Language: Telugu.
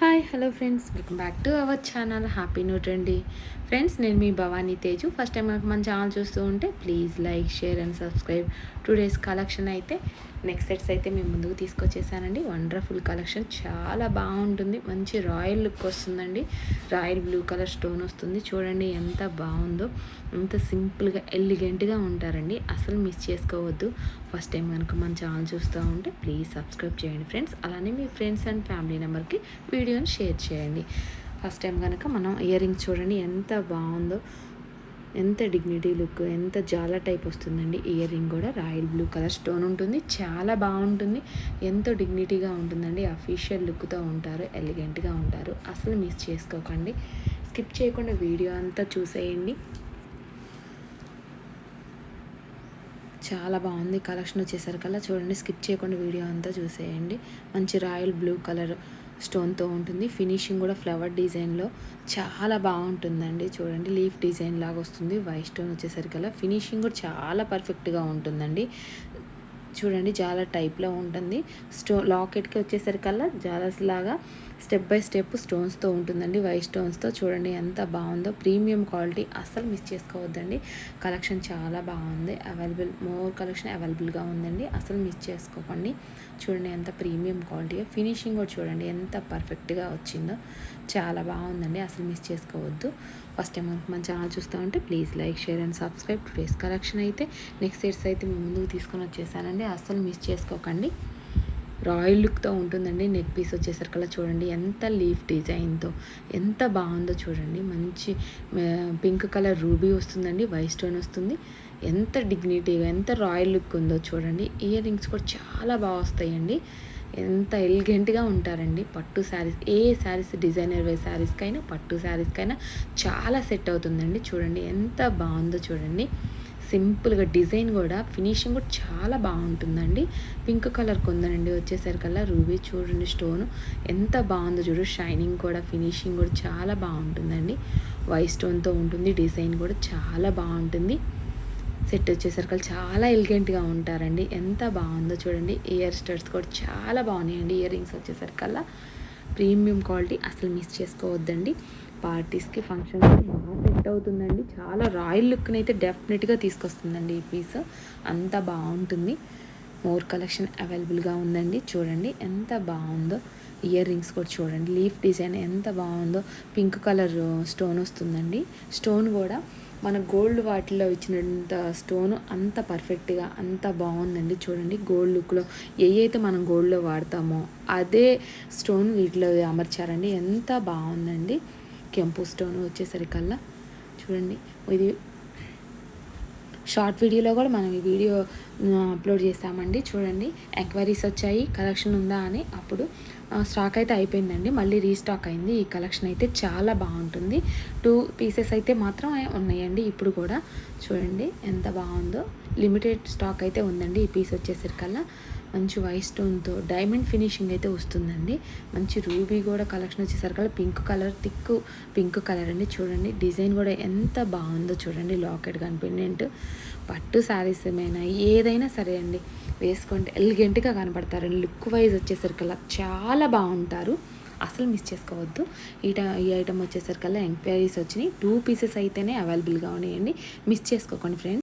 Hi hello friends welcome back to our channel happy న్యూట్ అండి ఫ్రెండ్స్ నేను మీ భవానీ తేజు. ఫస్ట్ టైం మనకు మన ఛానల్ చూస్తూ ఉంటే please like share and subscribe today's collection అయితే నెక్స్ట్ సెట్స్ అయితే మేము ముందుకు తీసుకొచ్చేసానండి. వండర్ఫుల్ కలెక్షన్ చాలా బాగుంటుంది. మంచి రాయల్ లుక్ వస్తుందండి. రాయల్ బ్లూ కలర్ స్టోన్ వస్తుంది. చూడండి ఎంత బాగుందో. ఎంత సింపుల్గా ఎలిగెంట్గా ఉంటారండి. అసలు మిస్ చేసుకోవద్దు. ఫస్ట్ టైం కనుక మన ఛానల్ చూస్తూ ఉంటే ప్లీజ్ సబ్స్క్రైబ్ చేయండి ఫ్రెండ్స్ అలానే మీ ఫ్రెండ్స్ అండ్ ఫ్యామిలీ నెంబర్కి వీడియోని షేర్ చేయండి. ఫస్ట్ టైం కనుక మనం ఇయర్ రింగ్స్ చూడండి ఎంత బాగుందో ఎంత డిగ్నిటీ లుక్ ఎంత జాల టైప్ వస్తుందండి. ఇయర్ రింగ్ కూడా రాయల్ బ్లూ కలర్ స్టోన్ ఉంటుంది. చాలా బాగుంటుంది. ఎంతో డిగ్నిటీగా ఉంటుందండి. అఫీషియల్ లుక్తో ఉంటారు ఎలిగెంట్గా ఉంటారు. అసలు మిస్ చేసుకోకండి. స్కిప్ చేయకుండా వీడియో అంతా చూసేయండి. చాలా బాగుంది. కలెక్షన్ వచ్చేసరికల్లా చూడండి. స్కిప్ చేయకుండా వీడియో అంతా చూసేయండి. మంచి రాయల్ బ్లూ కలర్ స్టోన్తో ఉంటుంది. ఫినిషింగ్ కూడా ఫ్లవర్ డిజైన్లో చాలా బాగుంటుందండి. చూడండి లీఫ్ డిజైన్ లాగా వస్తుంది. వైట్ స్టోన్ వచ్చేసరికల్లా ఫినిషింగ్ కూడా చాలా పర్ఫెక్ట్గా ఉంటుందండి. చూడండి చాలా టైప్లో ఉంటుంది. స్టో లాకెట్కి వచ్చేసరికల్లా జాలస్ లాగా స్టెప్ బై స్టెప్ స్టోన్స్తో ఉంటుందండి. వైట్ స్టోన్స్తో చూడండి ఎంత బాగుందో. ప్రీమియం క్వాలిటీ అస్సలు మిస్ చేసుకోవద్దండి. కలెక్షన్ చాలా బాగుంది. అవైలబుల్ మోర్ కలెక్షన్ అవైలబుల్గా ఉందండి. అసలు మిస్ చేసుకోకండి. చూడండి ఎంత ప్రీమియం క్వాలిటీ ఫినిషింగ్ కూడా చూడండి ఎంత పర్ఫెక్ట్గా వచ్చిందో. చాలా బాగుందండి. అసలు మిస్ చేసుకోవద్దు. ఫస్ట్ టైం మనకు మన ఛానల్ చూస్తూ ఉంటే please like share and subscribe. Face collection అయితే నెక్స్ట్ ఇయర్స్ అయితే మేము ముందుకు తీసుకొని వచ్చేసానండి. అస్సలు మిస్ చేసుకోకండి. రాయల్ లుక్తో ఉంటుందండి. నెక్ పీస్ వచ్చేసరికల్లా చూడండి ఎంత లీఫ్ డిజైన్తో ఎంత బాగుందో చూడండి. మంచి పింక్ కలర్ రూబీ వస్తుందండి వైట్ స్టోన్ వస్తుంది. ఎంత డిగ్నిటీగా ఎంత రాయల్ లుక్ ఉందో చూడండి. ఇయర్ రింగ్స్ కూడా చాలా బాగా వస్తాయండి. ఎంత ఎలిగెంట్గా ఉంటారండి. పట్టు శారీస్ ఏ శారీస్ డిజైనర్ వే శారీస్కైనా పట్టు శారీస్కైనా చాలా సెట్ అవుతుందండి. చూడండి ఎంత బాగుందో చూడండి. సింపుల్గా డిజైన్ కూడా ఫినిషింగ్ కూడా చాలా బాగుంటుందండి. పింక్ కలర్ కొందనండి వచ్చేసరికల్లా రూబీ చూడండి స్టోన్. ఎంత బాగుందో చూడు షైనింగ్ కూడా ఫినిషింగ్ కూడా చాలా బాగుంటుందండి. వైట్ స్టోన్తో ఉంటుంది డిజైన్ కూడా చాలా బాగుంటుంది. సెట్ వచ్చేసరికి చాలా ఎలిగెంట్గా ఉంటారండి. ఎంత బాగుందో చూడండి ఇయర్ స్టర్స్ కూడా చాలా బాగున్నాయండి. ఇయర్ రింగ్స్ వచ్చేసరికల్లా ప్రీమియం క్వాలిటీ అసలు మిస్ చేసుకోవద్దండి. పార్టీస్కి ఫంక్షన్స్కి బాగా సెట్ అవుతుందండి. చాలా రాయల్ లుక్ని అయితే డెఫినెట్గా తీసుకొస్తుందండి ఈ పీస్. అంత బాగుంటుంది. మోర్ కలెక్షన్ అవైలబుల్గా ఉందండి. చూడండి ఎంత బాగుందో. ఇయర్ రింగ్స్ కూడా చూడండి. లీఫ్ డిజైన్ ఎంత బాగుందో. పింక్ కలర్ స్టోన్ వస్తుందండి. స్టోన్ కూడా మన గోల్డ్ వాటిల్లో ఇచ్చినంత స్టోన్ అంత పర్ఫెక్ట్గా అంత బాగుందండి. చూడండి గోల్డ్ లుక్లో ఏయైతే అయితే మనం గోల్డ్లో వాడతామో అదే స్టోన్ వీటిలో అమర్చారండి. ఎంత బాగుందండి. కెంపు స్టోన్ వచ్చేసరికల్లా. చూడండి ఇది షార్ట్ వీడియోలో కూడా మనం ఈ వీడియో అప్లోడ్ చేస్తామండి. చూడండి ఎంక్వైరీస్ వచ్చాయి కలెక్షన్ ఉందా అని. అప్పుడు స్టాక్ అయితే అయిపోయిందండి. మళ్ళీ రీస్టాక్ అయింది. ఈ కలెక్షన్ అయితే చాలా బాగుంటుంది. టూ పీసెస్ అయితే మాత్రం ఉన్నాయండి ఇప్పుడు కూడా. చూడండి ఎంత బాగుందో. లిమిటెడ్ స్టాక్ అయితే ఉందండి ఈ పీస్ వచ్చేసరికల్లా. మంచి వైట్ స్టోన్తో డైమండ్ ఫినిషింగ్ అయితే వస్తుందండి. మంచి రూబీ కూడా కలెక్షన్ వచ్చేసరికల్లా pink colour thick pink colour అండి. చూడండి డిజైన్ కూడా ఎంత బాగుందో చూడండి లాకెట్ కానీ పెండెంట్ పట్టు శారీస్ ఏమైనా ఏదైనా సరే అండి వేసుకుంటే ఎలిగెంట్గా కనపడతారండి లుక్ వైజ్ వచ్చేసరికల్లా చాలా బాగుంటారు. అసలు మిస్ చేసుకోవద్దు. ఈ ఈ ఐటమ్ వచ్చేసరికల్లా ఎంక్వైరీస్ వచ్చినాయి. టూ పీసెస్ అయితేనే అవైలబుల్గా ఉన్నాయండి. మిస్ చేసుకోకండి ఫ్రెండ్స్